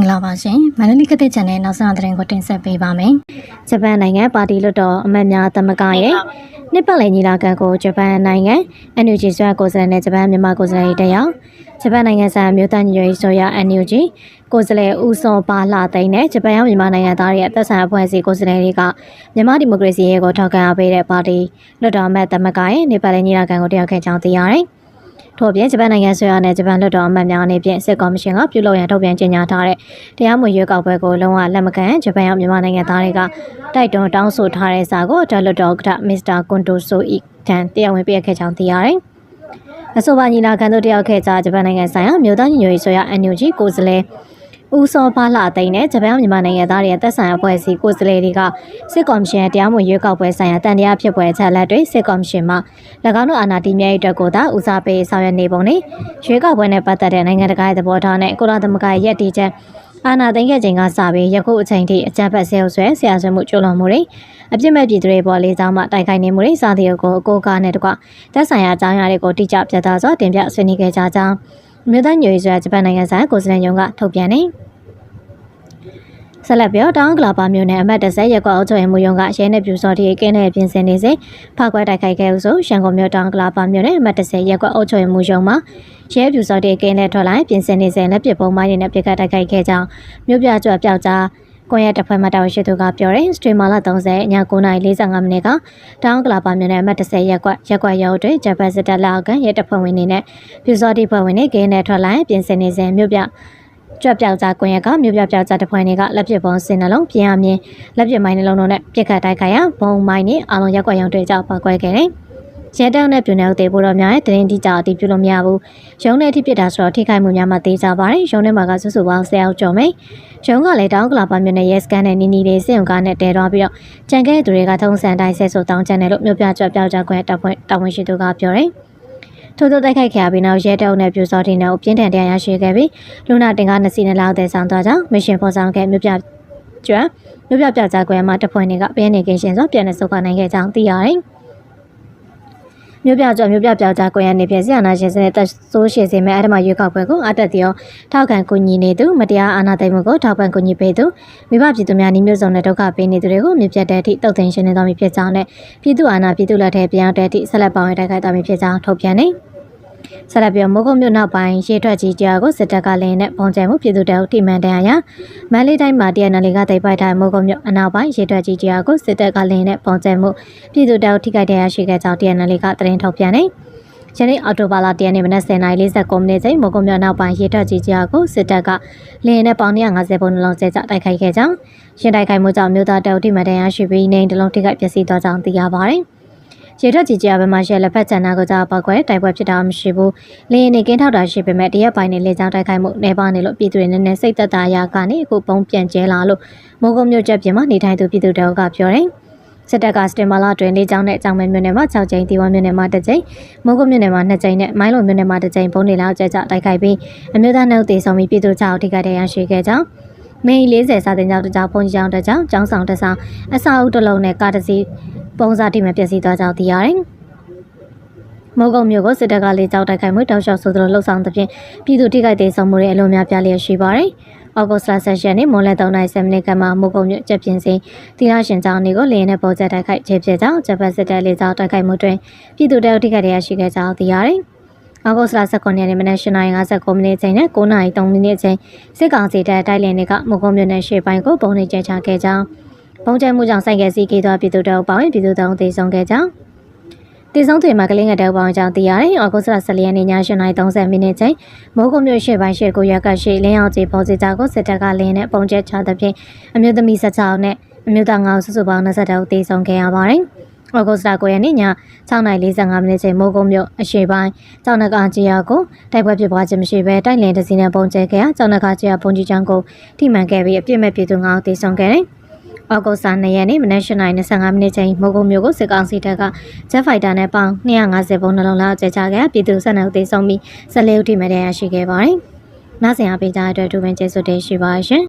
္ဂလာပါရှင်မန္တလေးကတဲ့ channel နောက်ဆုံးသတင်းကိုတင်ဆက်ပေးပါမယ်။ဂျပန်နိုင်ငံပါတီလွှတ်တော်အမတ်များသမဂ္ဂရဲ့နှစ်ပတ်လည်ညီလာခံကိုဂျပန်နိုင်ငံ NUG ဆွဲကိုယ်စားလှယ်နဲ့ဂျပန်မြန်မာကိုယ်စားလှယ်တက်ရောက်ဂျပန်နိုင်ငံဆိုင်ရာမြို့သားညီညွတ်ရေးဆိုရ NUG ကိုယ်စားလှယ်ဦးစောပါလှသိန်းနဲ့ဂျပန်ရောက်မြန်မာနိုင်ငံသားတွေရဲ့သက်ဆိုင်အဖွဲ့အစည်းကိုယ်စားလှယ်တွေကမြန်မာဒီမိုကရေစီရေးကိုထောက်ခံအားပေးတဲ့ပါတီလွှတ်တော်အမတ်သမဂ္ဂရဲ့နှစ်ပတ်လည်ညီလာခံကိုတက်ရောက်ခဲ့ကြောင်းသိရတယ်။ ထို့အပြင်ဂျပန်နိုင်ငံဆွေရနဲ့ဂျပန်လွှတ်တော်အမတ်များအနေဖြင့်စစ်ကော်မရှင်ကပြုလုပ်ရန်ထုတ်ပြန်ကြေညာထားတဲ့တရားမဝင်ရွေးကောက်ပွဲကိုလုံးဝလက်မခံဂျပန်ရောက်မြန်မာနိုင်ငံသားတွေကတိုက်တွန်းတောင်းဆိုထားတဲ့စာကိုတယ်လွှတ်တော်ဥက္ကဋ္ဌမစ္စတာကွန်တိုဆိုအီတန်တရားဝင်ပြခဲ့ကြောင်းသိရတယ်။အဆိုပါညီလာခံသို့တက်ရောက်ခဲ့ကြဂျပန်နိုင်ငံဆိုင်ရာမြို့သားညီညွတ်ရေးဆိုရ NUG ကိုယ်စားလှယ် ဦးစောပါလာသိန်းနဲ့ဂျပန်မြန်မာနိုင်ငံသားတွေရဲ့သက်ဆိုင်ရာအဖွဲ့အစည်းကိုယ်စားလှယ်တွေကစစ်ကော်မရှင်ရဲ့တရားမဝင်ရွေးကောက်ပွဲဆိုင်ရာတန်တရားဖြစ်ပွဲအချက်အလက်တွေစစ်ကော်မရှင်မှ၎င်းတို့အာဏာတည်မြဲရေးအတွက်ကိုသာဦးစားပေးဆောင်ရွက်နေပုံနဲ့ရွေးကောက်ပွဲနဲ့ပတ်သက်တဲ့နိုင်ငံတကာရဲ့သဘောထားနဲ့ကုလသမဂ္ဂရဲ့ရည်တည်ချက်အာဏာသိမ်းခဲ့ချိန်ကစပြီးယခုအချိန်ထိအကြမ်းဖက်ဆဲဆွဲဆရာဆွဲမှုကျူးလွန်မှုတွေအပြစ်မဲ့ပြည်သူတွေပေါ်လေးစားမှတိုက်ခိုက်နေမှုတွေစသည်ကိုအကိုအကားနဲ့တကွသက်ဆိုင်ရာအကြောင်းအရာတွေကိုတိကျပြသစွာတင်ပြဆွေးနွေးခဲ့ကြကြောင်းမြို့သားညွေဆွဲဂျပန်နိုင်ငံဆိုင်ကိုယ်စားလှယ်ရုံးကထုတ်ပြန်နေ ဆက်လက်ပြောတောင်းကလာပါမြို့နယ်အမတ်30ရက်ကွက်အုပ်ချုပ်ရေးမှူးရုံးကရဲနယ်ပြူစော်တီကင်းနဲ့ပြင်ဆင်နေစဉ်ဖောက်ခွဲတိုက်ခိုက်ခဲ့ဦးဆိုရန်ကုန်မြို့တောင်းကလာပါမြို့နယ်အမတ်30ရက်ကွက်အုပ်ချုပ်ရေးမှူးရုံးမှာရဲပြူစော်တီကင်းနဲ့ထွက်လာပြင်ဆင်နေစဉ်လက်ပစ်ပုံးမိုင်းတွေနဲ့ပြစ်ခတ်တိုက်ခိုက်ခဲ့ကြောင်းမြို့ပြကျွတ်ပျောက်ကြားကွန်ရက်တစ်ဖွဲ့မှတာဝန်ရှိသူကပြောတယ်စထရီမာလာ30ည9:45မိနစ်ကတောင်းကလာပါမြို့နယ်အမတ်30ရက်ကွက်ရက်ကွက်ရုံးတွင်ဂျပန်စစ်တပ်လက်အောက်ခံရဲတပ်ဖွဲ့ဝင်တွေနဲ့ပြူစော်တီဖွဲ့ဝင်တွေကင်းနဲ့ထွက်လာပြင်ဆင်နေစဉ်မြို့ပြ ကြွက်ပြောက်ကြားကွန်ရက်ကမြို့ပြပြောက်ကြားတပွဲတွေကလက်ပစ်ပုံးစင်နှလုံးပြင်အမြင်လက်ပစ်မိုင်းနှလုံးတို့နဲ့ပြစ်ခတ်တိုက်ခိုက်ရာဘုံမိုင်းနဲ့အလုံးရက်ကွက်ရုံတွေကြောက်ပောက်ကွဲခဲ့တယ်။ရဲတောင်နဲ့ပြူနေဦးသေးဖို့တော့များရဲ့တရင်တိကြအတီးပြုလို့မရဘူး။ရုံးနဲ့အထိပြစ်တာဆိုတော့ထိခိုက်မှုများမှသေးကြပါတယ်။ရုံးထဲမှာကဆွဆွပေါင်း10ယောက်ကျော်မယ်။ရုံးကလည်းတောင်းကလာပါမြို့နယ်ရဲစကန်နဲ့နီနီလေးစင်ုံကားနဲ့တဲသွားပြီးတော့ကြံခဲ့သူတွေကထုံးစံတိုင်းဆက်ဆိုတောင်းချန်တယ်လို့မြို့ပြကြွပြောက်ကြကွဲတပ်ဖွဲ့တာဝန်ရှိသူကပြောတယ်။ ထို့သောတိုက်ခိုက်ခဲ့ပြီးနောက်ရဲတောင်နဲ့ပြူစောတိနဲ့ပြင်းထန်တရားရရှိခဲ့ပြီးလူနာတင်ကားနှစ်စီးနဲ့လောက်တဲ့ဆောင်သွားကြောင်းမရှင်ဖော်ဆောင်ခဲ့မြို့ပြကျွမ်းမြို့ပြပြကြကွဲမှာတပ်ဖွဲ့တွေကပြင်းနေကင်းရှင်စွာပြန်လည်ဆုတ်ခွာနိုင်ခဲ့ကြောင်းသိရတယ်။ မြို့ပြကျော်မြို့ပြပြောက်ကြားကွယ်ရနေပြစီအာနာရှင်စနဲ့တက်ဆိုးရှိစေမဲ့အဲ့ဒီမှာရွေးကောက်ပွဲကိုအတက်တရောထောက်ခံကူညီနေသူမတရားအာဏာသိမ်းမှုကိုထောက်ပံ့ကူညီပေးသူမိဘပြည်သူများနှီးမျိုးစုံနဲ့ဒုက္ခပေးနေသူတွေကိုမြစ်ပြတ်တဲ့အထိတုတ်သိမ်းရှင်နေတော်မူဖြစ်ကြောင်းနဲ့ပြည်သူအာဏာပြည်သူလက်ထဲပြောင်းတဲ့အထိဆက်လက်ပါဝင်တိုက်ခိုက်တော်မူဖြစ်ကြောင်းထုတ်ပြန်နေ ဆက်လက်ပြောမိုးကုတ်မြို့နောက်ပိုင်းရေထွက်ကြီးကြားကိုစစ်တပ်ကလင်းနဲ့ပုံကျဲမှုပြည်သူတအုပ်ထိမှန်တရားရမန္တလေးတိုင်းမှာ TNL ကတိတ်ပိုက်ထားမိုးကုတ်မြို့အနောက်ပိုင်းရေထွက်ကြီးကြားကိုစစ်တပ်ကလင်းနဲ့ပုံကျဲမှုပြည်သူတအုပ်ထိခိုက်တရားရှိခဲ့ကြောင်း TNL ကသတင်းထုတ်ပြန်နေယနေ့အော်တိုဘာလ10ရက်နေ့မနက်10:49မိနစ်ချိန်မိုးကုတ်မြို့နောက်ပိုင်းရေထွက်ကြီးကြားကိုစစ်တပ်ကလင်းနဲ့ပေါင်150ပုံနှလုံးကျဲကျတိုက်ခိုက်ခဲ့ကြောင်းရှင်တိုက်ခိုက်မှုကြောင့်မြို့သားတအုပ်ထိမှန်တရားရှိပြီးနေတလုံးထိခိုက်ပျက်စီးသွားကြောင်းသိရပါတယ်။ ရေထွက်ကြီးကြားဘက်မှာရှယ်လက်ဖက်ချန်နာကကြပောက်ကွဲတိုက်ပွဲဖြစ်တာမရှိဘူး။လေရင်နေကင်းထောက်တာရှိပေမဲ့တရက်ပိုင်းနေလေကြောင်းတိုက်ခိုက်မှုနေပါနေလို့ပြည်သူတွေနည်းနည်းစိတ်သက်သာရာကနေအခုပုံပြန်ကျဲလာလို့မိုးကုတ်မြို့ချက်ပြင်မှာနေထိုင်သူပြည်သူတအုပ်ကပြောတယ်။စစ်တပ်ကစတင်မာလာတွင်လေးချောင်းနဲ့အကြောင်းမဲမြို့နယ်မှာ6ကြိမ်ဒီဝမ်မြို့နယ်မှာ1ကြိမ်မိုးကုတ်မြို့နယ်မှာ2ကြိမ်နဲ့မိုင်းလုံမြို့နယ်မှာ1ကြိမ်ပုံနေလောက်ကျဲကျတိုက်ခိုက်ပြီးအမျိုးသားနှုတ်သေးဆောင်ပြီးပြည်သူကြောက်ထိခိုက်တရားရှိခဲ့ကြောင်းမေ40စာတင်ကြောင်းတကြောင်ဘုံကြောင်တကြောင်ကျောင်းဆောင်တဆောင်အစာအုပ်တစ်လုံးနဲ့ကားတစ်စီး ပုံစားတိမဲ့ပျက်စီးသွားကြောင်းသိရတယ်။မိုးကုတ်မြို့ကိုစစ်တပ်ကလေကြောက်တိုက်ခိုက်မှုတောက်လျှောက်ဆိုသလိုလှုပ်ဆောင်သဖြင့်ပြည်သူထိခိုက်သေးဆုံးမှုတွေအလွန်များပြားလျက်ရှိပါတယ်။ဩဂုတ်လ10ရက်နေ့မွန်လယ်3:7မိနစ်ခန့်မှာမိုးကုတ်မြို့ကျက်ပြင်းစင်တီလာရှင်ကျောင်းတွေကိုလေရင်နဲ့ပေါ်ကျတိုက်ခိုက်ခြေဖြစ်ကြောင်းဂျပန်စစ်တပ်လေကြောက်တိုက်ခိုက်မှုတွင်ပြည်သူတအုပ်ထိခိုက်ရရှိခဲ့ကြောင်းသိရတယ်။ဩဂုတ်လ19ရက်နေ့မနက်8:59မိနစ်ချိန်နဲ့9:03မိနစ်ချိန်စစ်ကောင်စီတပ်တိုက်လင်တွေကမိုးကုတ်မြို့နယ်ရှေ့ပိုင်းကိုပုံနေကျချခဲ့ကြောင်း ပုံကျဲမှုကြောင့်ဆိုင်ကယ်စီးကေးသွားပြည်သူတအုပ်ပေါင်းပြည်သူတောင်းသေဆုံးခဲ့ကြောင်းတည်ဆုံးတွေမှာကလေးငယ်တောက်ပေါင်းကြောင့်သိရတယ်။ဩဂုတ်လ14ရက်နေ့ည8:30မိနစ်ချိန်မိုးကုတ်မြို့ရှေ့ပိုင်းရှေ့ကိုရက်ကရှိလင်းအောင်ကြီးပေါ်စီကြကိုစစ်တပ်ကလင်းနဲ့ပုံကျဲချတဲ့ဖြင့်အမျိုးသမီး16နဲ့အမျိုးသား9စုစုပေါင်း20တောက်သေဆုံးခဲ့ရပါတယ်။ဩဂုတ်လ9ရက်နေ့ည6:45မိနစ်ချိန်မိုးကုတ်မြို့အရှေ့ပိုင်းကျောင်းနကကြီးယာကိုတိုက်ပွဲဖြစ်ပွားခြင်းမရှိဘဲတိုက်လင်တစီနဲ့ပုံကျဲခဲ့ရကျောင်းနကကြီးယာပုံကြီးချောင်းကိုထိမှန်ခဲ့ပြီးအပြစ်မဲ့ပြည်သူ9ဦးသေဆုံးခဲ့တယ်။ ဩဂုတ်လ2ရက်နေ့မနက်8:25မိနစ်ချိန်မိုးကုတ်မြို့ကိုစစ်ကောင်စီတပ်ကဂျက်ဖိုက်တာနဲ့ပေါင်း250ဘုံနှလုံးလောက်ကျချခဲ့ပြည်သူ12ဦးသေဆုံးပြီး14ဦးထိမှတ်ရရှိခဲ့ပါတယ်။နားဆင်အားပေးကြတဲ့အတွက်ဒူဝင်ကျေးဇူးတင်ရှိပါရှင်